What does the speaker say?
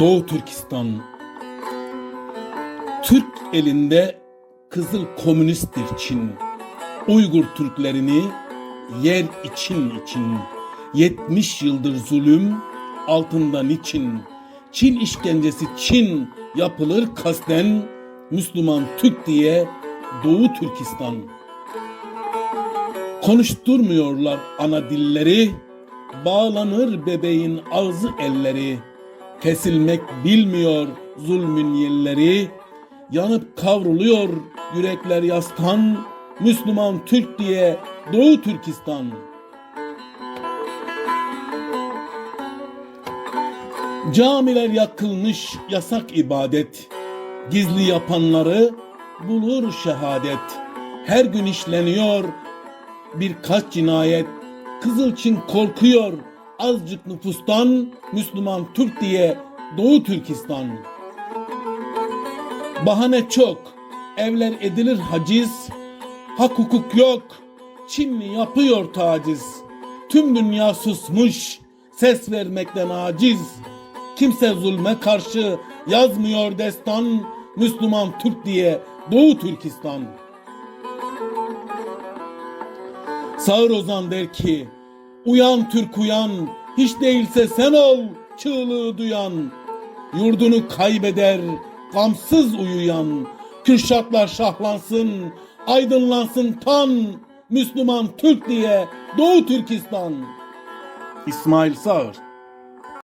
Doğu Türkistan Türk elinde kızıl komünisttir Çin. Uygur Türklerini yer için için 70 yıldır zulüm altında niçin? Çin işkencesi Çin yapılır kasten Müslüman Türk diye Doğu Türkistan. Konuşturmuyorlar ana dilleri, bağlanır bebeğin ağzı elleri. Kesilmek bilmiyor zulmün yelleri, yanıp kavruluyor yürekler yastan, Müslüman Türk diye Doğu Türkistan. Camiler yakılmış yasak ibadet, gizli yapanları bulur şehadet. Her gün işleniyor birkaç cinayet. Kızılçin korkuyor azıcık nüfustan Müslüman Türk diye Doğu Türkistan. Bahane çok, evler edilir haciz, hak hukuk yok, Çinli yapıyor taciz. Tüm dünya susmuş, ses vermekten aciz. Kimse zulme karşı yazmıyor destan, Müslüman Türk diye Doğu Türkistan. Sağır Ozan der ki, uyan Türk uyan, hiç değilse sen ol çığlığı duyan. Yurdunu kaybeder, gamsız uyuyan, Kürşatlar şahlansın, aydınlansın tan, Müslüman Türk diye Doğu Türkistan. İsmail Sağır